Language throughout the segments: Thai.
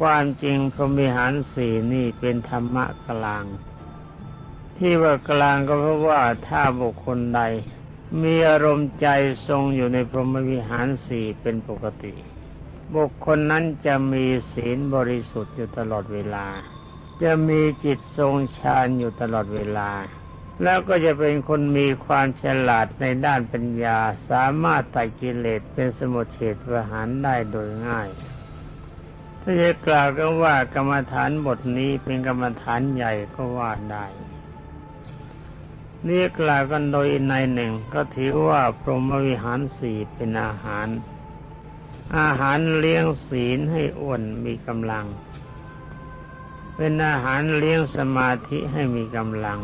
ความจริงพรหมิหารสี่นี่เป็นธรรมะกลาง ที่ว่ากลางก็เพราะว่าถ้าบุคคลใด มีอารมณ์ใจทรงอยู่ในพรหมวิหารสี่เป็นปกติ บุคคลนั้นจะมีศีลบริสุทธิ์อยู่ตลอดเวลา จะมีจิตทรงฌานอยู่ตลอดเวลา แล้วก็จะเป็นคนมีความฉลาดในด้านปัญญา สามารถไต่กิเลสเป็นสมุทเฉทประหารได้โดยง่าย ถ้าจะกล่าวก็ว่ากรรมฐานบทนี้เป็นกรรมฐานใหญ่ก็ว่าได้นี่กล่าวกันโดยในหนึ่งก็ถือว่าพรหมวิหารสี่เป็นอาหาร อาหารเลี้ยงศีลให้อ้วนมีกำลัง เป็นอาหารเลี้ยงสมาธิให้มีกำลัง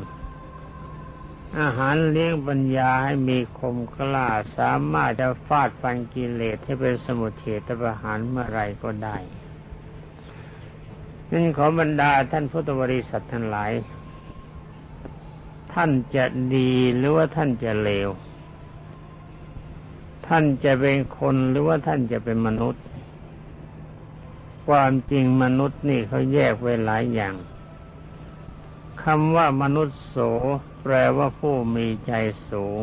อาหารเลี้ยงปัญญาให้มีคมกล้าสามารถจะฟาดฟันกิเลสให้เป็นสมุทเฉทประหารเมื่อไรก็ได้ นั่นขอบรรดาท่านพุทธบริษัททั้งหลาย ท่านจะดีหรือว่าท่านจะเลว ท่านจะเป็นคนหรือว่าท่านจะเป็นมนุษย์ ความจริงมนุษย์นี่เขาแยกไว้หลายอย่างคำว่ามนุษย์โส แปลว่าผู้มีใจสูง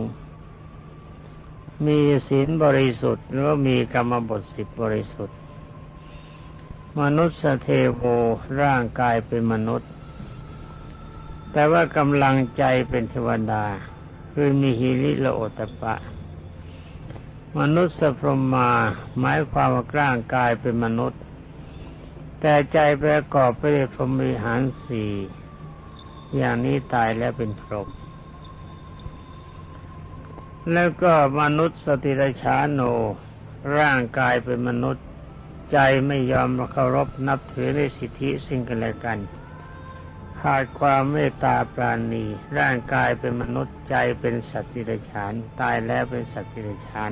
มีศีลบริสุทธิ์หรือว่ามีกรรมบทสิบบริสุทธิ์ มนุษย์เทโวร่างกายเป็นมนุษย์ แต่ว่ากำลังใจเป็นเทวดา คือมีฮิริโลโอตปะ มนุษย์สพรหมาหมายความว่าร่างกายเป็นมนุษย์ แต่ใจประกอบไปด้วยพรหมวิหารสี่อย่างนี้ตายแล้วเป็นพรหมแล้วก็มนุษย์สติรชาโน ร่างกายเป็นมนุษย์ ใจไม่ยอมเคารพนับถือในสิทธิสิ่งกันและกันขาดความเมตตาปราณี ร่างกายเป็นมนุษย์ใจเป็นสัตว์ดิรฉานตายแล้วเป็นสัตว์ดิรฉาน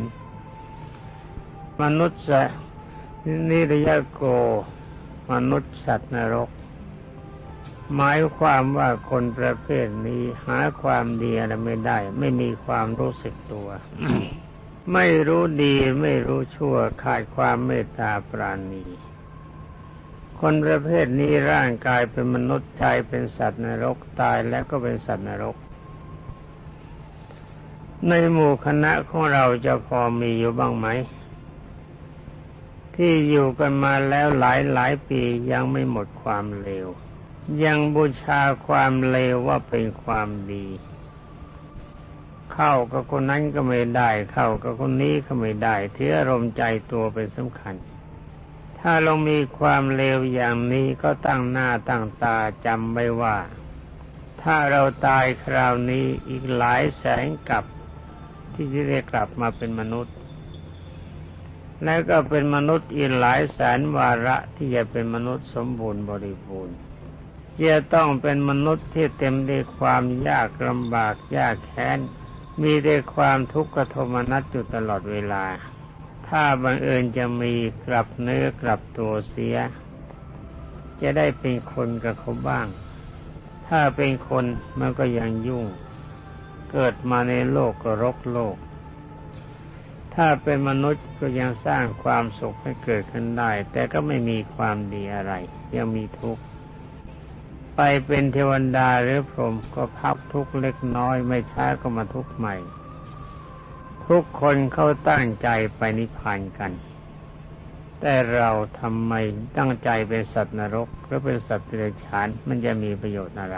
มนุษย์นิรยโก มนุษย์สัตว์นรก หมายความว่าคนประเภทนี้หาความดีอะไรไม่ได้ ไม่มีความรู้สึกตัว ไม่รู้ดีไม่รู้ชั่วขาดความเมตตาปราณี คนประเภทนี้ร่างกายเป็นมนุษย์ใจเป็นสัตว์นรกตายแล้วก็เป็นสัตว์นรก ในหมู่คณะของเราจะพอมีอยู่บ้างไหม ที่อยู่กันมาแล้วหลายหลายปียังไม่หมดความเลว ยังบูชาความเลวว่าเป็นความดี เข้ากับคนนั้นก็ไม่ได้ เข้ากับคนนี้ก็ไม่ได้เถืออารมณ์ใจตัวเป็นสำคัญ ถ้าเรามีความเลวอย่างนี้ก็ตั้งหน้าตั้งตาจำไว้ว่า ถ้าเราตายคราวนี้อีกหลายแสนกับที่จะได้กลับมาเป็นมนุษย์ แล้วก็เป็นมนุษย์อีกหลายแสนวาระที่จะเป็นมนุษย์สมบูรณ์บริบูรณ์จะต้องเป็นมนุษย์ที่เต็มด้วยความยากลำบากยากแค้น มีแต่ความทุกข์กระทมนัสอยู่ตลอดเวลา ถ้าบังเอิญจะมีกลับเนื้อกลับตัวเสีย จะได้เป็นคนกับเขาบ้าง ถ้าเป็นคนมันก็ยังยุ่ง เกิดมาในโลกก็รกโลก ถ้าเป็นมนุษย์ก็ยังสร้างความสุขให้เกิดขึ้นได้ แต่ก็ไม่มีความดีอะไร ยังมีทุกข์ ไปเป็นเทวดาหรือพรหมก็พักทุกเล็กน้อยไม่ช้าก็มาทุกใหม่ ทุกคนเขาตั้งใจไปนิพพานกัน แต่เราทำไมตั้งใจเป็นสัตว์นรกหรือเป็นสัตว์เดรัจฉานมันจะมีประโยชน์อะไร